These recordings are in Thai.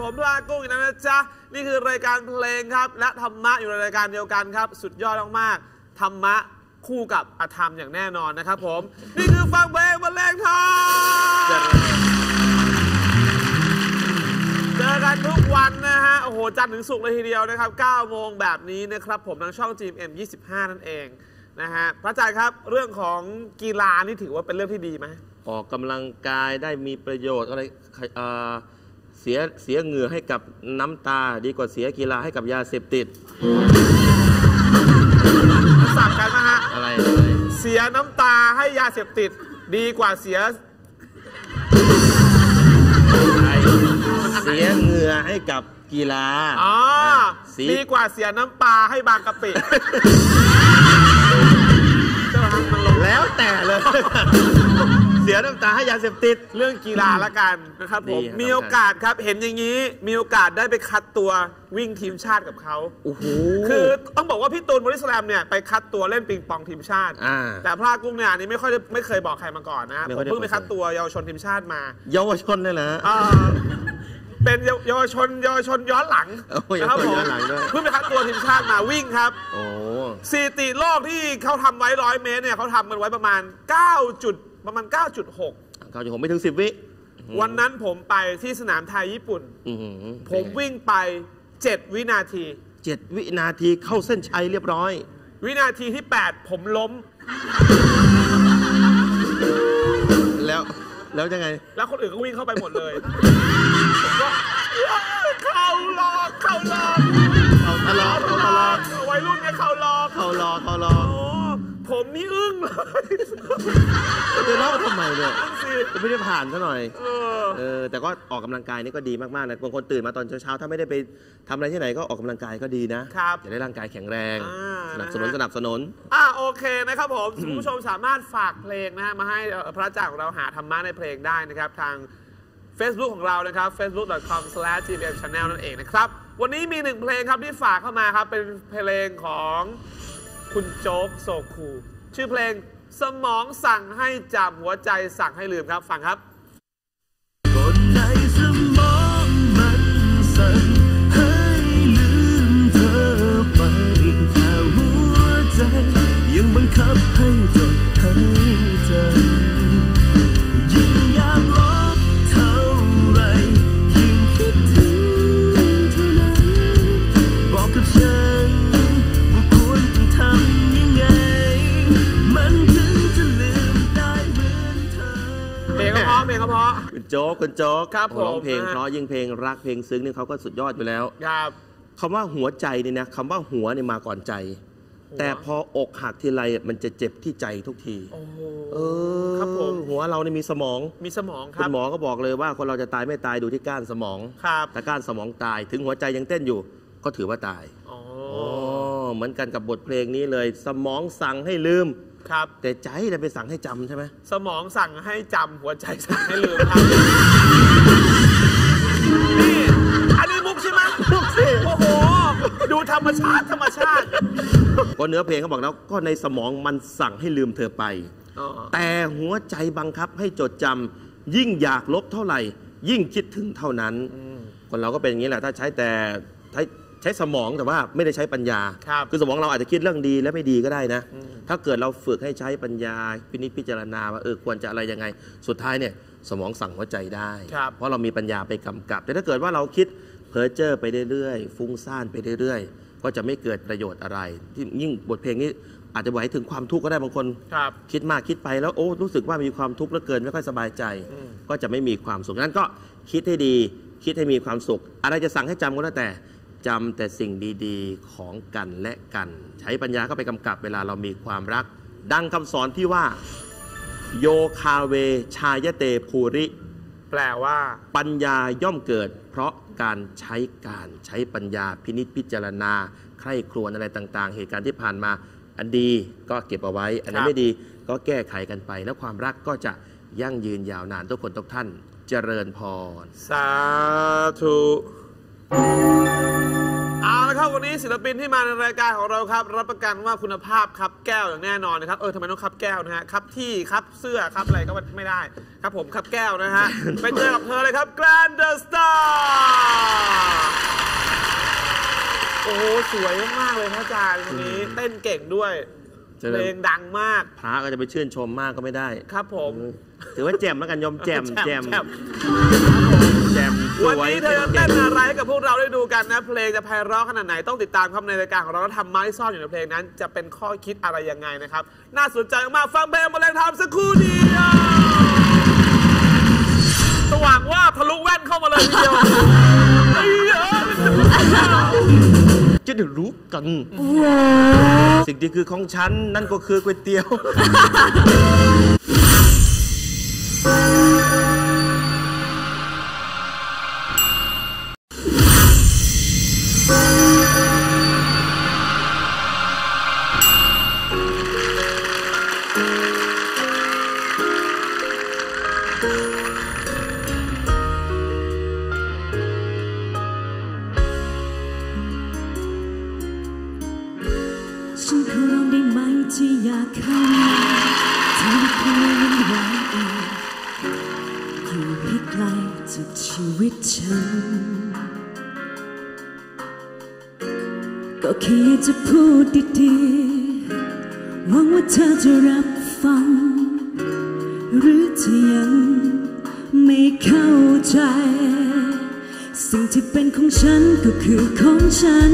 ผมพลากุ้งอีกแล้วนะจ๊ะ นี่คือรายการเพลงครับ และธรรมะอยู่ในรายการเดียวกันครับ สุดยอดมากๆธรรมะคู่กับอธรรมอย่างแน่นอนนะครับผม นี่คือฟังเพลงบรรเลงทองเจอกันทุกวันนะฮะ โอ้โห จันทร์ถึงศุกร์เลยทีเดียวนะครับ 9 โมงแบบนี้นะครับผมทางช่อง GMM 25 นั่นเองนะฮะ พระอาจารย์ครับ เรื่องของกีฬานี่ถือว่าเป็นเรื่องที่ดีไหมออกกำลังกายได้มีประโยชน์อะไร เอ่อเสียเสียเหงื่อให้กับน้ำตา ดีกว่าเสียกีฬาให้กับยาเสพติด สับกันนะฮะ อะไรอะไรเสียน้ำตาให้ยาเสพติด ดีกว่าเสียอะไรเสียเหงื่อให้กับกีฬาอ๋อสีดีกว่าเสียน้ำปลาให้บางกะปิใช่ไหมฮะมันลงแล้วแต่เลยเสียน้ำตาให้ยาเสพติด เรื่องกีฬาละกันนะครับผม ดีครับ มีโอกาสครับ เห็นอย่างนี้ มีโอกาสได้ไปคัดตัววิ่งทีมชาติกับเขา โอ้โห คือต้องบอกว่าพี่ตูนบริสแลมเนี่ยไปคัดตัวเล่นปิงปองทีมชาติ อ่าแต่พลากุ้งเนี่ยอันนี้ไม่ค่อยได้ไม่เคยบอกใครมาก่อนนะไม่ผค่อมยได้ เพิ่งไปเปิดคัดตัวเยาวชนทีมชาติมาเยาวชนเลยเหรอเอ่อเป็นเยาเยาวชนเยาวชนย้อนหลังโอ้ยนะครับเยาวชนผมย้อนหลังด้วย เพิ่งไปคัดตัวทีมชาติมาวิ่งครับ โอ้ สถิติโลกที่เขาทำไว้ร้อยเมตรเนี่ยเขาทำกันไว้ประมาณ9จุด ประมาณ 9.6เขาจะผมไม่ถึงสิบวิวันนั้นผมไปที่สนามไทยญี่ปุ่น อื้อหือผมวิ่งไป 7 วินาที เจ็ดวินาทีเข้าเส้นชัยเรียบร้อย วินาทีที่ 8 ผมล้ม แล้วแล้วยังไง แล้วคนอื่นก็วิ่งเข้าไปหมดเลยผมก็เข้าหลอกเข้าหลอกเอาตลอดเอาตลอดวัยรุ่นเนี่ยเข้าหลอก เขารอเขารอ จะเล่าทำไมเนี่ยอึ้งสิจะไม่ได้ผ่านซะหน่อย เออเออแต่ก็ออกกำลังกายนี่ก็ดีมากๆนะ บางคนตื่นมาตอนเช้าๆ ถ้าไม่ได้ไปทำอะไรที่ไหนก็ออกกำลังกายก็ดีนะครับจะได้ร่างกายแข็งแรงอ่าสนับสนุนนะฮะสนับสนุน อะโอเคนะครับผม คุณผู้ชมสามารถฝากเพลงนะฮะมาให้เอ่อพระอาจารย์ของเราหาธรรมะในเพลงได้นะครับทาง Facebook ของเรานะครับ facebook.com/gmchannel นั่นเองนะครับ วันนี้มีหนึ่งเพลงครับที่ฝากเข้ามาครับ เป็นเพลงของคุณโจ๊กโซคู ชื่อเพลงสมองสั่งให้จำหัวใจสั่งให้ลืมครับ ฟังครับ คุณโจ๊กครับโอ้ร้องผมเพลงนะฮะเพราะยิ่งเพลงรักเพลงซึ้งนี่เขาก็สุดยอดอยู่แล้วครับคำว่าหัวใจนี่นะคำว่าหัวเนี่ยมาก่อนใจหัวแต่พออกหักทีไรมันจะเจ็บที่ใจทุกทีโอ้โหเออครับผมหัวเราเนี่ยมีสมองมีสมองคคุรัณบหมอก็บอกเลยว่าคนเราจะตายไม่ตายดูที่ก้านสมองครับถ้าก้านสมองตาย ถึงหัวใจยังเต้นอยู่ ก็ถือว่าตายอ๋ออ๋อเหมือนกันกับบทเพลงนี้เลย สมองสั่งให้ลืมครับ แต่ใจเนี่ยไปสั่งให้จำใช่ไหมสมองสั่งให้จำหัวใจสั่งให้ลืมครับ ใช่ไหมมุกสิโอ้โห ดูธรรมชาติธรรมชาติ ก็เนื้อเพลงเขาบอกแล้วก็ในสมองมันสั่งให้ลืมเธอไปอ๋อแต่หัวใจบังคับให้จดจำยิ่งอยากลบเท่าไหร่ ยิ่งคิดถึงเท่านั้น คนเราก็เป็นอย่างนี้แหละ ถ้าใช้แต่ใช้ใช้สมองแต่ว่าไม่ได้ใช้ปัญญาครับอสมองเราอาจจะคิดเรื่องดีและไม่ดีก็ได้นะอืมถ้าเกิดเราฝึกให้ใช้ปัญญาพินิจพิจารณาว่าเออควรจะอะไรยังไง สุดท้ายเนี่ยสมองสั่งหัวใจได้ครับเพราะเรามีปัญญาไปกำกับ แต่ถ้าเกิดว่าเราคิด เพ้อเจ้อไปเรื่อยๆ ฟุ้งซ่านไปเรื่อยๆ ก็จะไม่เกิดประโยชน์อะไร ที่ยิ่งบทเพลงนี้อาจจะไหวถึงความทุกข์ก็ได้บางคนครับคิดมากคิดไปแล้วโอ้รู้สึกว่ามีความทุกข์เหลือเกินไม่ค่อยสบายใจอืมก็จะไม่มีความสุขนั้นก็คิดให้ดี คิดให้มีความสุข อะไรจะสั่งให้จำก็แล้วแต่จำแต่สิ่งดีๆของกันและกัน ใช้ปัญญาเข้าไปกำกับเวลาเรามีความรัก ดังคำสอนที่ว่า โยคาเวชายเตภูริ แปลว่า ปัญญาย่อมเกิด เพราะ การใช้การใช้ปัญญาพินิจพิจารณา ใคร่ครวญอะไรต่างๆ เหตุการณ์ที่ผ่านมาอันดีก็เก็บเอาไว้ อันไหนครับไม่ดีก็แก้ไขกันไป แล้วความรักก็จะยั่งยืนยาวนานทุกคนทุกท่านเจริญพร สาธุ เอาละครับวันนี้ศิลปินที่มาในรายการของเราครับ รับประกันว่าคุณภาพครับแก้วอย่างแน่นอนนะครับเออทำไมต้องครับแก้วนะฮะครับที่ครับเสื้อครับอะไรก็ไม่ได้ ครับผมครับแก้วนะฮะ ไปเจอกับเธอเลยครับ Grand The Star โอ้โหสวยมากๆเลยพระอาจารย์คนนี้เต้นเก่งด้วยเจริญ เพลงดังมากพระก็จะไปชื่นชมมากก็ไม่ได้ ครับผม ถือว่าแจมแล้วกันยมแจมแจมแจ่มแจมสวันวยนี้เธอจะเต้นอะไรให้กับพวกเราได้ดูกันนะ เพลงจะไพเราะขนาดไหนต้องติดตามครับในรายการของเราแล้วทำไม้ซ่อนอยู่ในเพลงนั้น จะเป็นข้อคิดอะไรยังไงนะครับ น่าสนใจมากๆฟังเพลงมาแรงทำสักครู่เดียวสว่างว่าบทะลุแว่นเข้ามาเลยทีเดียวไอ้เหี้ยจะได้รู้กัน สิ่งที่คือของฉัน นั่นก็คือก๋วยเตี๋ยว รับฟัง หรือจะยังไม่เข้าใจ สิ่งที่เป็นของฉันก็คือของฉัน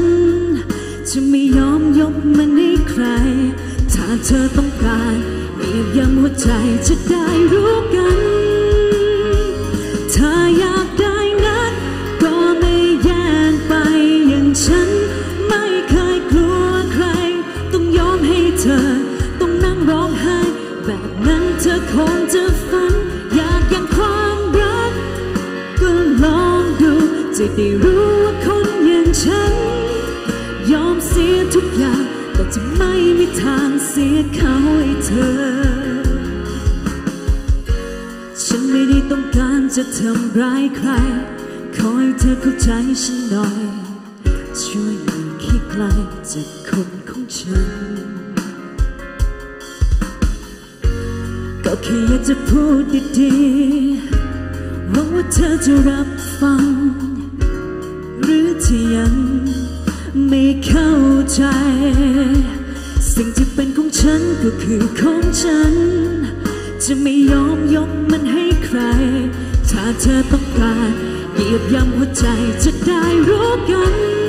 จะไม่ยอมยกมันให้ใคร ถ้าเธอต้องการเรียบยำหัวใจจะได้รู้กัน จะได้รู้ว่าคนอย่างฉัน ยอมเสียทุกอย่าง แต่จะไม่มีทางเสียเขาให้เธอ ฉันไม่ได้ต้องการจะทำร้ายใคร ขอให้เธอเข้าใจฉันหน่อย ช่วยหลีกให้ไกลจากคนของฉัน ก็แค่อยากจะพูดดีๆหวังว่าเธอจะรับฟัง ที่ยังไม่เข้าใจ สิ่งที่เป็นของฉันก็คือของฉัน จะไม่ยอมยกมันให้ใคร ถ้าเธอต้องการเหยียบย่ำหัวใจจะได้รู้กัน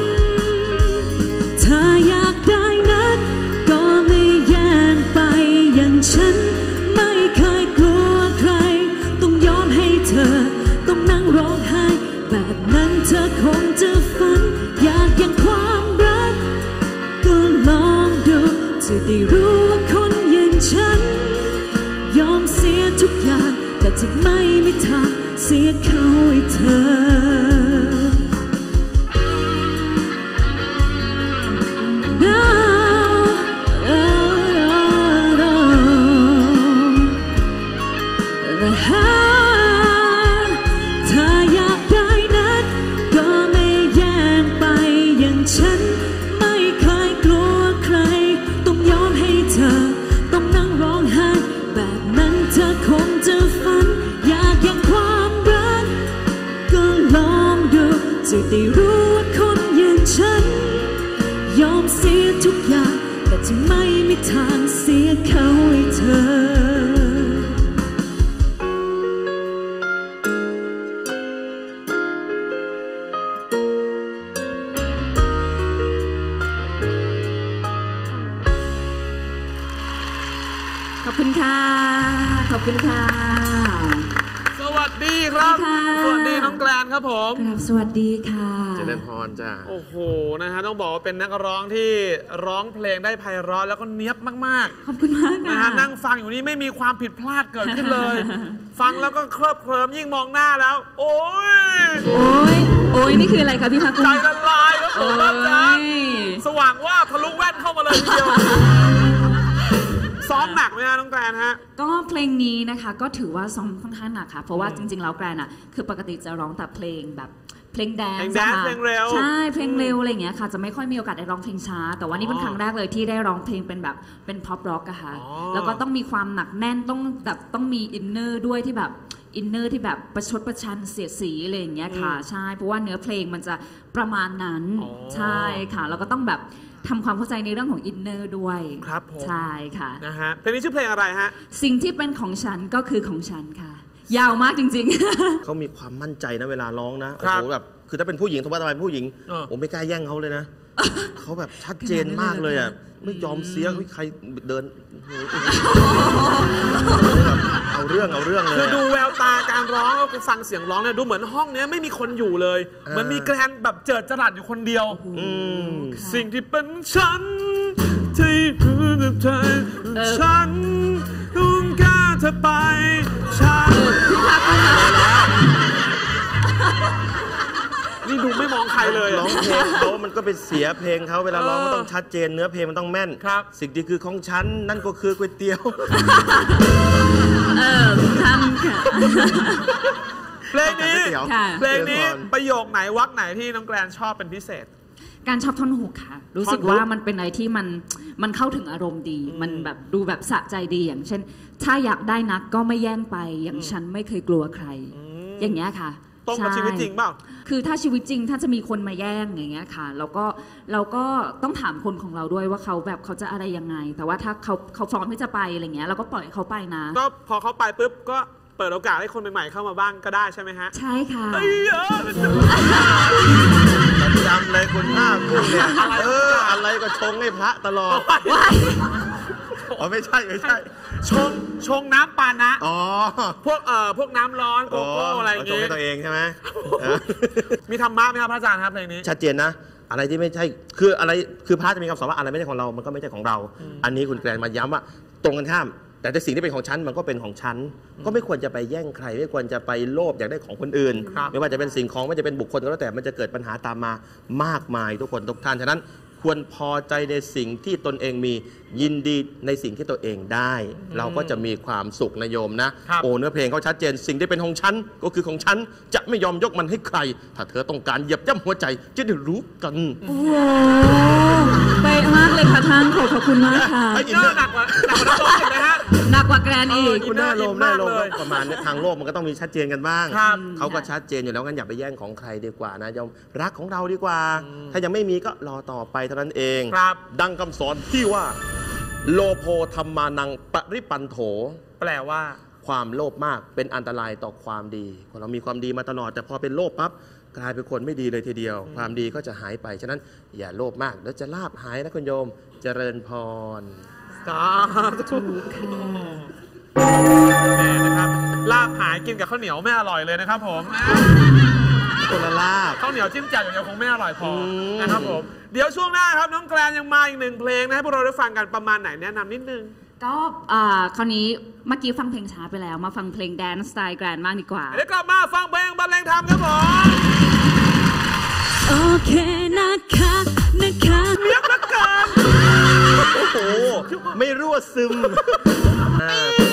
ต้องบอกว่าเป็นนักร้องที่ร้องเพลงได้ไพเราะแล้วก็เนี้ยบมากขอบคุณมากๆนะค่ะ ฮะนั่งฟังอยู่นี่ไม่มีความผิดพลาดเกิดขึ้นเลย ฟังแล้วก็เคลิบเคลิ้มยิ่งมองหน้าแล้ว โอ้ยโอ้ย โอ้ย นี่คืออะไรคะพี่พักใจละลายครับผโอ้มครับจ๊ะยสว่างว่าบทะลุแว่นเข้ามาเลยทีเดียวซ้อมหนักไหมฮะน้องแกรนฮะ ก็เพลงนี้นะคะ ก็ถือว่าซ้อมค่อนข้างหนักค่ะ เพราะว่าจริงๆ แล้วแกรนอะ คือปกติจะร้องแต่เพลงแบบ เพลงแดนเพลงซ์แดนซ์อะค่ะเพลงเร็วใช่เพลงเร็วอะไรอย่างเงี้ยค่ะจะไม่ค่อยมีโอกาสได้ร้องเพลงช้า แต่ว่านี่เป็นอ๋อครั้งแรกเลยที่ได้ร้องเพลงเป็นแบบเป็นพ็อปร็อกอะค่ะอ๋อแล้วก็ต้องมีความหนักแน่นต้องแบบต้องมีอินเนอร์ด้วยที่แบบอินเนอร์ที่แบบประชดประชันเสียดสีอะไรอย่างเงี้ยค่ะ ใช่เพราะว่าเนื้อเพลงมันจะประมาณนั้นอ๋อใช่ค่ะแล้วก็ต้องแบบทำความเข้าใจในเรื่องของอินเนอร์ด้วยครับผมใช่ค่ะนะฮะเพลงนี้ชื่อเพลงอะไรฮะสิ่งที่เป็นของฉันก็คือของฉันค่ะ ยาวมากจริง เขามีความมั่นใจนะเวลาร้องนะโอ้ครับโหแบบคือถ้าเป็นผู้หญิงสมมติว่าเป็นผู้หญิงเออ ผมไม่กล้าแย่งเขาเลยนะเขาแบบชัดเจนมากเลยอะไม่ยอมเสียอุ๊ยใครเดินโอ้โหแบบเอาเรื่องเอาเรื่องเลคือยดูอะ แววตาการร้องก็ฟังเสียงร้องเนี่ยดูเหมือนห้องเนี้ยไม่มีคนอยู่เลยเออ เหมือนมีแกรนแบบเจิดจรัสอยู่คนเดียว อืมสิ่งที่เป็นฉันที่คือเธอฉันต้องการ เธอไปฉันนี่ดูไม่มองใครเลยร้อะองเพลงเขามันก็เป็นเสียเพลงเขาเวลาร้องเออมันต้องชัดเจนเนื้อเพลงมันต้องแม่น ครับ สิ่งที่คือของฉันนั่นก็คือก๋วยเตี๋ยวๆเออท่านค่ะ เพลงนี้ต้องการก๋วยเตี๋ยวค่ะ เพลงนี้เดี๋ยวก่อนประโยคไหนวักไหนที่น้องแกรนชอบเป็นพิเศษ การชอบท่อนฮุกค่ะ รู้สึกท่อนฮุกว่ามันเป็นอะไรที่มันมันเข้าถึงอารมณ์ดี มันแบบดูแบบสะใจดีอย่างเช่น ถ้าอยากได้นักก็ไม่แย่งไปอย่างฉันไม่เคยกลัวใคร อย่างเงี้ยค่ะตรงกับใช่ชีวิตจริงเปล่าคือถ้าชีวิตจริงถ้าจะมีคนมาแย่งอย่างเงี้ยค่ะเราก็เราก็ต้องถามคนของเราด้วยว่าเขาแบบเขาจะอะไรยังไง แต่ว่าถ้าเขาเขาพร้อมที่จะไปอะไรเงี้ยเราก็ปล่อยเขาไปนะ ก็พอเขาไปปุ๊บก็ เปิดโอกาสให้คนใหม่ๆเข้ามาบ้างก็ได้ใช่ไหมฮะ ใช่ค่ะ เอ้ยเออประจำเลยคุณหน้ากุ้งเนี่ยเอออะไรก็ชงให้พระตลอดอ๋อไม่ใช่ไม่ใช่ ชงชงน้ำปานะ อ๋อ พวกเอ่อพวกน้ำร้อนโกโก้อะไรอย่างชงงี้ให้ตัวเองใช่ไหมเออมีธรรมะไหมครับพระอาจารย์ครับเพลงนี้ ชัดเจนนะอะไรที่ไม่ใช่คืออะไรคือพระจะมีคำสอนว่าอะไรไม่ใช่ของเรา มันก็ไม่ใช่ของเรา อันนี้คุณแกรนมาย้ำว่า ตรงกันข้าม แต่แต่สิ่งที่เป็นของฉันมันก็เป็นของฉัน ก็ไม่ควรจะไปแย่งใคร ไม่ควรจะไปโลภอยากได้ของคนอื่นครับไม่ว่าจะเป็นสิ่งของไม่ว่าจะเป็นบุคคลก็แล้วแต่มันจะเกิดปัญหาตามมามากมายทุกคนทุกท่านฉะนั้นควรพอใจในสิ่งที่ตนเองมียินดีในสิ่งที่ตัวเองได้ เราก็จะมีความสุขนะโยมนะครับโอ้เนื้อเพลงเขาชัดเจนสิ่งที่เป็นของฉันก็คือของฉัน จะไม่ยอมยกมันให้ใคร ถ้าเธอต้องการเหยียบย่ำหัวใจจะได้รู้กันโอ้โหเป๊ะมากเลยค่ะท่านขอบพระคุณมากค่ะไอ้อินเนอร์หนักกว่าหนักกว่านักร้องอีกนะฮะ หนักกว่าแกรนอีก คุณหน้าลมอินหน้าเนลอร์มอินมากเลยประมาณเนี้ยทางโลกมันก็ต้องมีชัดเจนกันบ้าง ครับเขาก็ชัดเจนอยู่แล้วงั้นอย่าไปแย่งของใครดีกว่านะยอมรักของเราดีกว่าถ้ายังไม่มีก็รอต่อไปเท่านั้นเอง ครับ ดังคำสอนที่ว่า โลโพธรรมานังปริปันโถ แปลว่า ความโลภมากเป็นอันตรายต่อความดีคนเรามีความดีมาตลอด แต่พอเป็นโลภปั๊บกลายเป็นคนไม่ดีเลยทีเดียว ความดีก็จะหายไป ฉะนั้นอย่าโลภมาก แล้วจะลาบหายนะคุณโยม เจริญพร สาธุแหม่นะครับ ลาบหายกินกับข้าวเหนียวไม่อร่อยเลยนะครับ ผมคนละลาบข้าวเหนียวจิ้มแจ่วอย่างเดียวคงไม่อร่อยพออม นะครับผม เดี๋ยวช่วงหน้าครับน้องแกลนยังมาอีกหนึ่งเพลงนะให้พวกเราได้ฟังกันประมาณไหนแนะนำนิดนึง ก็อ่าคราวนี้เมื่อกี้ฟังเพลงช้าไปแล้ว มาฟังเพลงแดนซ์สไตล์แกรนมากดีกว่า เดี๋ยวกลับมาฟังเพลงบรรเลงธรรมครับผม โอเคนะคะนะคะ ไม่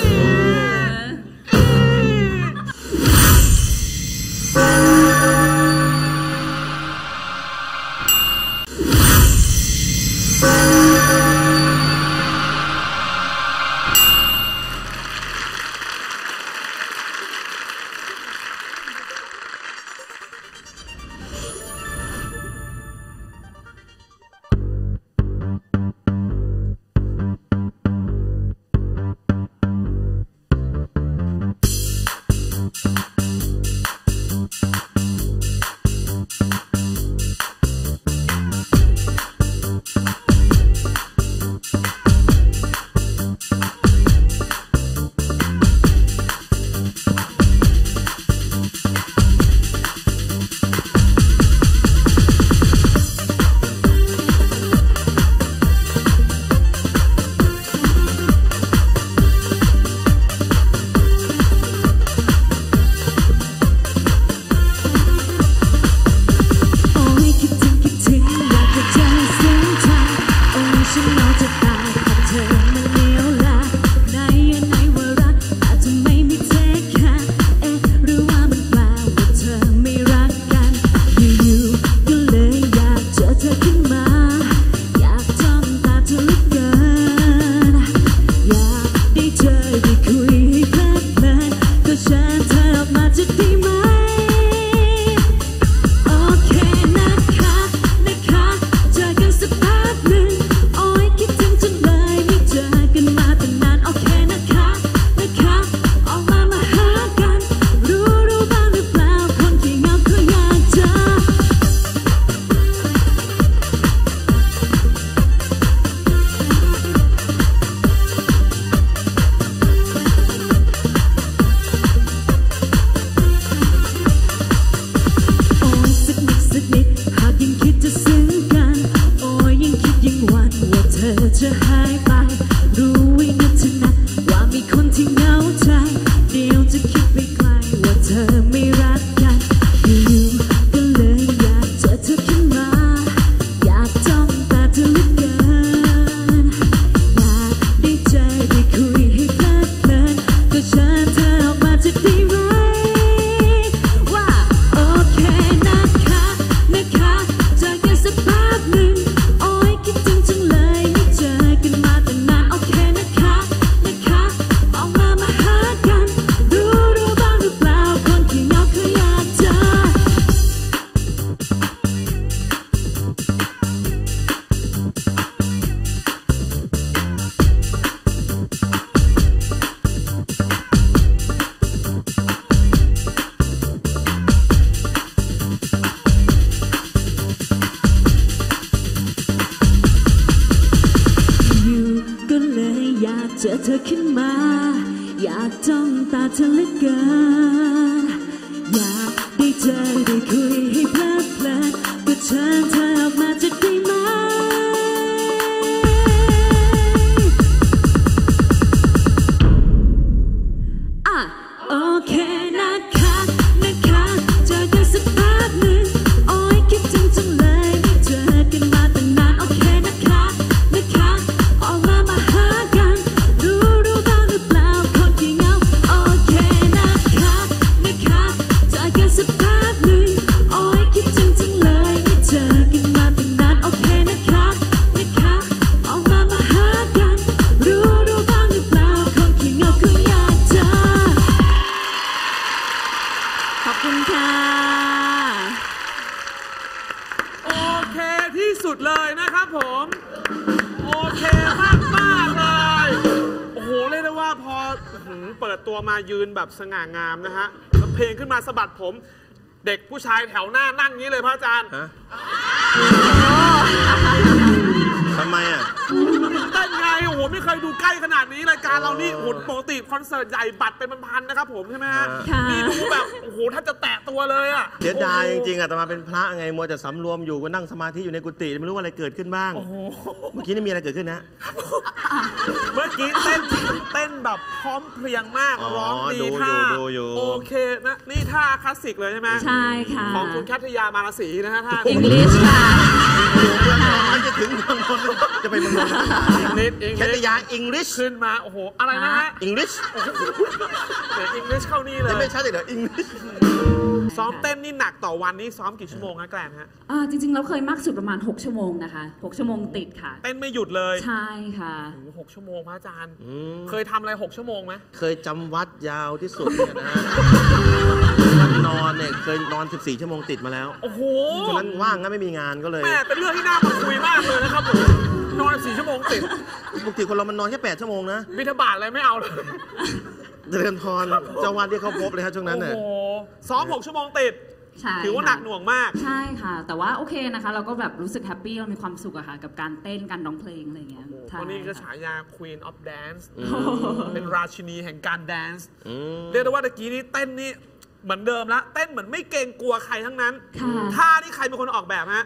ธอจะหายไปรู้ไว้นึก แบบสง่างามนะฮะแล้วเพลงขึ้นมาสะบัดผม เด็กผู้ชายแถวหน้านั่งอย่างนี้เลยพระอาจารย์ฮะท ไงโอ้โหไม่เคยดูใกล้ขนาดนี้รายการเรานี่โอ้โหปกติคอนเสิร์ตใหญ่บัตรเป็นพันๆนะครับผมใช่ไหมฮะค่ะ นี่ดูแบบโอ้โหถ้าจะแตะตัวเลยอะเสียดายจริงๆอะแต่มาเป็นพระไงมัวแต่สำรวมอยู่ก็นั่งสมาธิอยู่ในกุฏิไม่รู้ว่าอะไรเกิดขึ้นบ้างเมื่อกี้นี่มีอะไรเกิดขึ้นนะ เมื่อกี้เต้นเต้นแบบพร้อมเพรียงมากอ๋อร้องดีดูอยู่ท่าดูอยู่ โอเคนะนี่ท่าคลาสสิกเลยใช่ไหมใช่ค่ะ ของคุณแคทยามาราศีนะฮะท่า อังกฤษค่ะมันจะถึงเมืองนนท์จะไปเมืองนนท์อังกฤษอังแคกทฤษยาอังกฤษขึ้นมา โอ้โห อะไรนะฮะอังกฤษเดี๋ยวอังกฤษเข้านี่เลยังไม่ยชัดอีกเหรออังกฤษ ซ้อมเต้นนี่หนักต่อวันนี่ซ้อมกี่ชั่วโมงฮะแกลนฮะอ่าจริง ๆ เราเคยมากสุดประมาณ 6 ชั่วโมงนะคะ 6 ชั่วโมงติดค่ะ เต้นไม่หยุดเลยใช่ค่ะ โอ้โหหกชั่วโมงพระอาจารย์ อืมเคยทำอะไรหกชั่วโมงไหมเคยจำวัดยาวที่สุดเนี่ยนะฮะวันนอนเนี่ยเคยนอน 14 ชั่วโมงติดมาแล้วโอ้โหฉะนั้นว่างก็ไม่มีงานก็เลยแม่เป็นเรื่องที่น่ามาคุยมากเลยนะครับผมนอนสี่ชั่วโมงติดปกติคนเรามันนอนแค่ 8 ชั่วโมงนะ บิณฑบาตอะไรไม่เอาเลยเจริญพรเจ้าวัดที่เขาพบเลยครับช่วงนั้นโอ้น่ะโห ซ้อมหกชั่วโมงติด ใช่ถือว่าหนักหน่วงมาก ใช่ค่ะ แต่ว่าโอเคนะคะ เราก็แบบรู้สึกแฮปปี้เรามีความสุขอะค่ะ กับการเต้นการร้องเพลงอะไรอย่างเงี้ยใช่วันนี้ก็ค่ะฉายา Queen of Dance เป็นราชินีแห่งการแดนซ์อืมเรียกได้ว่าตะกี้นี้เต้นนี่ เหมือนเดิมละเต้นเหมือนไม่เกรงกลัวใครทั้งนั้นค่ะ ท่านี่ใครเป็นคนออกแบบฮะ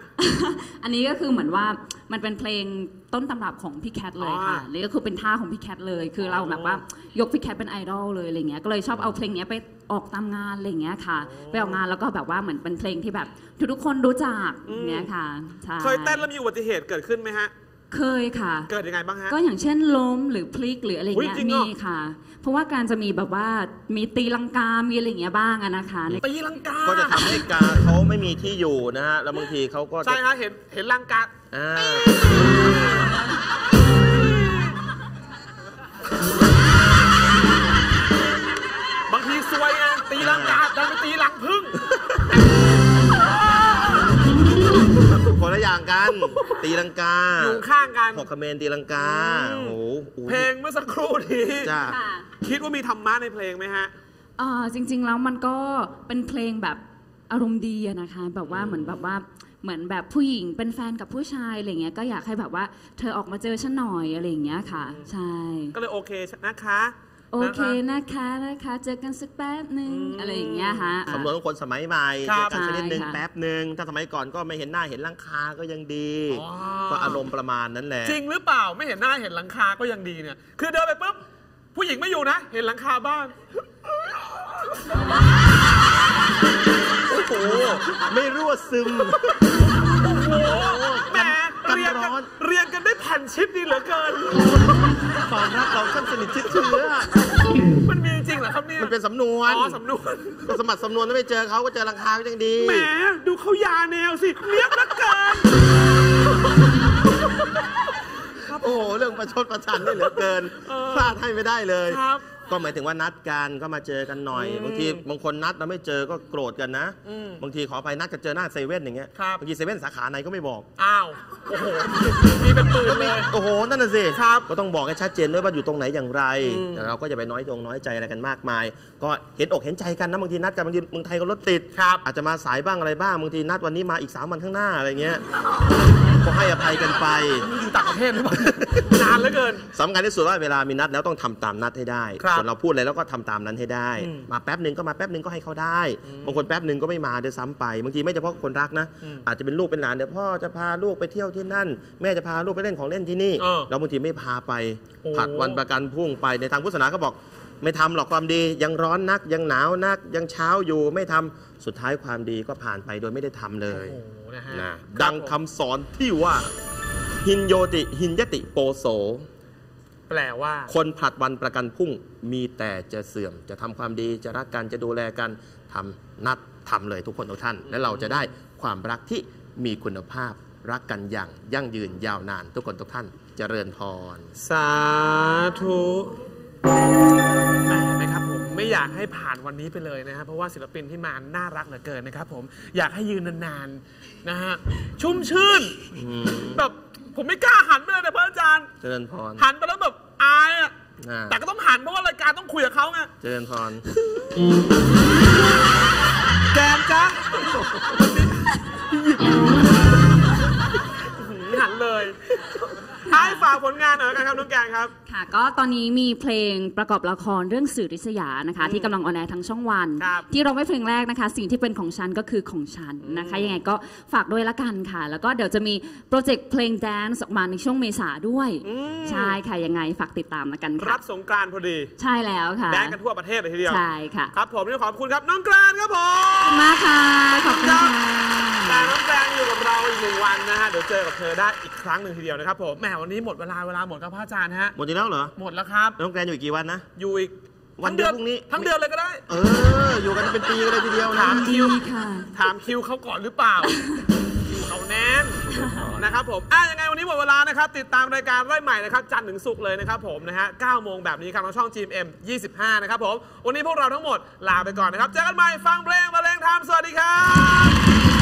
อันนี้ก็คือเหมือนว่ามันเป็นเพลงต้นตำรับของพี่แคทเลยค่ะอ๋อนี่ก็คือเป็นท่าของพี่แคทเลย คือเราแบบว่ายกพี่แคทเป็นไอดอลเลยอะไรเงี้ย ก็เลยชอบเอาเพลงเนี้ยไปออกตามงานอะไรเงี้ยค่ะ ไปออกงานแล้วก็แบบว่าเหมือนเป็นเพลงที่แบบทุกๆคนรู้จักอย่างเงี้ยค่ะใช่ เคยเต้นแล้วมีอุบัติเหตุเกิดขึ้นไหมฮะ เคยค่ะ เกิดยังไงบ้างฮะ ก็อย่างเช่นล้มหรือพลิกหรืออะไรเงี้ยอุ๊ยจริงเหรมีอ ค่ะ เพราะว่าการจะมีแบบว่ามีตีลังกา มีอะไรเงี้ยบ้างอะนะคะใน ตีลังกาก็จะทำให้กาเขาไม่มีที่อยู่นะฮะ แล้วบางทีเขาก็จะใช่ฮะเห็นเห็นลังกาอ่าบางทีซวยไงตีลังกาดันไปตีลังพึ่ง คนละอย่างกัน ตีลังกาอยู่ข้างกันหกคเขมรตีลังกาอืมโอ้โหเพลงเมื่อสักครู่นี้จ้าค่ะคิดว่ามีธรรมะในเพลงไหมฮะเอ่อจริง ๆ แล้วมันก็เป็นเพลงแบบอารมณ์ดีอะนะคะ แบบว่าเหมือนแบบว่าเหมือนแบบผู้หญิงเป็นแฟนกับผู้ชายอะไรเงี้ยก็อยากให้แบบว่า เธอออกมาเจอฉันหน่อยอะไรอย่างเงี้ยค่ะ ใช่ ก็เลยโอเคนะคะ โอเคนะคะนะคะนะคะเจอกันสักแป๊บหนึ่งอะไรอย่างเงี้ยฮะ สำนวนของคนสมัยใหม่ครับเจอกันชนิดหนึ่งใช่ค่ะ แป๊บหนึ่งถ้าสมัยก่อนก็ไม่เห็นหน้าเห็นหลังคาก็ยังดีอ๋อก็อารมณ์ประมาณนั้นแหละ จริงหรือเปล่าไม่เห็นหน้าเห็นหลังคาก็ยังดีเนี่ย คือเดินไปปุ๊บผู้หญิงไม่อยู่นะ เห็นหลังคาบ้าน โอ้โหไม่รั่วซึมแหมกันเรียนร้กันอนเรียนกันได้แผ่นชิดดีเหลือเกินความรักเราช่างสนิทชิดเชื้อมันมีจริงเหรอครับเนี่ยมันเป็นสำนวนอ๋อสำนวนก็สมัครสำนวนแล้วไม่เจอเขาก็เจอหลังคาก็ยังดีแหมดูเขายาแนวสิเนียบเหลือเกินโอ้โหเรื่องประชดประชันนี่เหลือเกินเออพลาดให้ไม่ได้เลยครับ ก็หมายถึงว่านัดกันก็มาเจอกันหน่อย บางทีบางคนนัดแล้วไม่เจอก็โกรธกันนะ อืมบางทีขอไปนัดกันเจอหน้าเซเว่นอย่างเงี้ยครับ บางทีเซเว่นสาขาไหนก็ไม่บอกอ้าว โอ้โห มีเป็นปืนเลย โอ้โหนั่นน่ะสิครับก็ต้องบอกให้ชัดเจนด้วยว่าอยู่ตรงไหนอย่างไรอืมแต่เราก็อย่าไปน้อยตรงน้อยใจอะไรกันมากมาย ก็เห็นอกเห็นใจกันนะบางทีนัดกันบางทีเมืองไทยก็รถติดครับ อาจจะมาสายบ้างอะไรบ้างบางทีนัดวันนี้มาอีกสามวันข้างหน้าอะไรเงี้ยก็ให้อภัยกันไป อยู่ต่างประเทศหรือเปล่านานเหลือเกิน สำคัญที่สุดว่าเวลามีนัดแล้วต้องทำตามนัดให้ได้ ครับส่วนเราพูดอะไรแล้วก็ทำตามนั้นให้ได้อืมมาแป๊บหนึ่งก็มาแป๊บหนึ่งก็ให้เขาได้ บางคนแป๊บหนึ่งก็ไม่มาด้วยซ้ำไป บางทีไม่เฉพาะคนรักนะอืมอาจจะเป็นลูกเป็นหลานเดี๋ยวพ่อจะพาลูกไปเที่ยวที่นั่น แม่จะพาลูกไปเล่นของเล่นที่นี่เออแล้วบางทีไม่พาไปโอ้ผัดวันประกันพรุ่งไปในทางพุทธศาสนาก็บอกไม่ทำหรอกความดียังร้อนนักยังหนาวนักยังเช้าอยู่ไม่ทำสุดท้ายความดีก็ผ่านไปโดยไม่ได้ทำเลยโอ้โหนะฮะนะครับดังคำสอนที่ว่า หินโยติหินยติโปโส แปลว่า คนผลัดวันประกันพรุ่งมีแต่จะเสื่อม จะทำความดีจะรักกันจะดูแลกันทำนัดทำเลยทุกคนทุกท่าน และเราจะได้ความรักที่มีคุณภาพรักกันอย่างยั่งยืนยาวนานทุกคนทุกท่านเจริญพร สาธุแหมนะครับผมไม่อยากให้ผ่านวันนี้ไปเลยนะครับเพราะว่าศิลปินที่มาน่ารักเหลือเกินนะครับผมอยากให้ยืนนานๆนะฮะชุ่มชื่นแบบผมไม่กล้าหันไปเลยนะพระอาจารย์ เจริญพร หันไปแล้วแบบ อายอะนะแต่ก็ต้องหันเพราะว่ารายการต้องคุยกับเขาไงเจริญพร แกมจ้าหันเลย ให้ฝากผลงานหน่อยกันครับน้องแกงครับ ค่ะ ก็ตอนนี้มีเพลงประกอบละครเรื่องสื่อริษยานะคะ ที่กำลังออนแอร์ทางช่องวัน ครับ ที่เราไม่เพลงแรกนะคะ สิ่งที่เป็นของฉันก็คือของฉันนะคะ ยังไงก็ฝากด้วยละกันค่ะ แล้วก็เดี๋ยวจะมีโปรเจกต์เพลงแดนซ์ออกมาในช่วงเมษาด้วย ใช่ค่ะ ยังไงฝากติดตามละกันรัค่ะบสงกรานต์พอดี ใช่แล้วค่ะแดนกันทั่วประเทศเลยทีเดียว ใช่ค่ะ ครับผมนี่ขอบคุณครับน้องแกรนครับผม ขอบคุณมากค่ะ ขอบคุณค่ะ เดี๋ยวเจอกับเธอได้อีกครั้งหนึ่งทีเดียวนะครับผมแหมวันนี้หมดเวลาเวลาหมดครับพระอาจารย์ฮะหมดอีกแล้วเหรอหมดแล้วครับน้องแกรนอยู่อีกกี่วันนะ อยู่อีกวันเดียวพรุ่งนี้ ทั้งเดือนเลยก็ได้ เออ อยู่กันเป็นปีกันเลยทีเดียวนะถามคิวดีค่ะ ถามคิวเขาก่อนหรือเปล่า คิวเขาแน่นนะครับผมอะยังไงวันนี้หมดเวลานะครับ ติดตามรายการไร่ใหม่นะครับ จันทร์ถึงศุกร์เลยนะครับผมนะฮะ9โมงแบบนี้ครับทางช่อง GMM 25 นะครับผม วันนี้พวกเราทั้งหมดลาไปก่อนนะครับ เจอกันใหม่ฟังเพลงบรรเลงธรรมสวัสดีครับ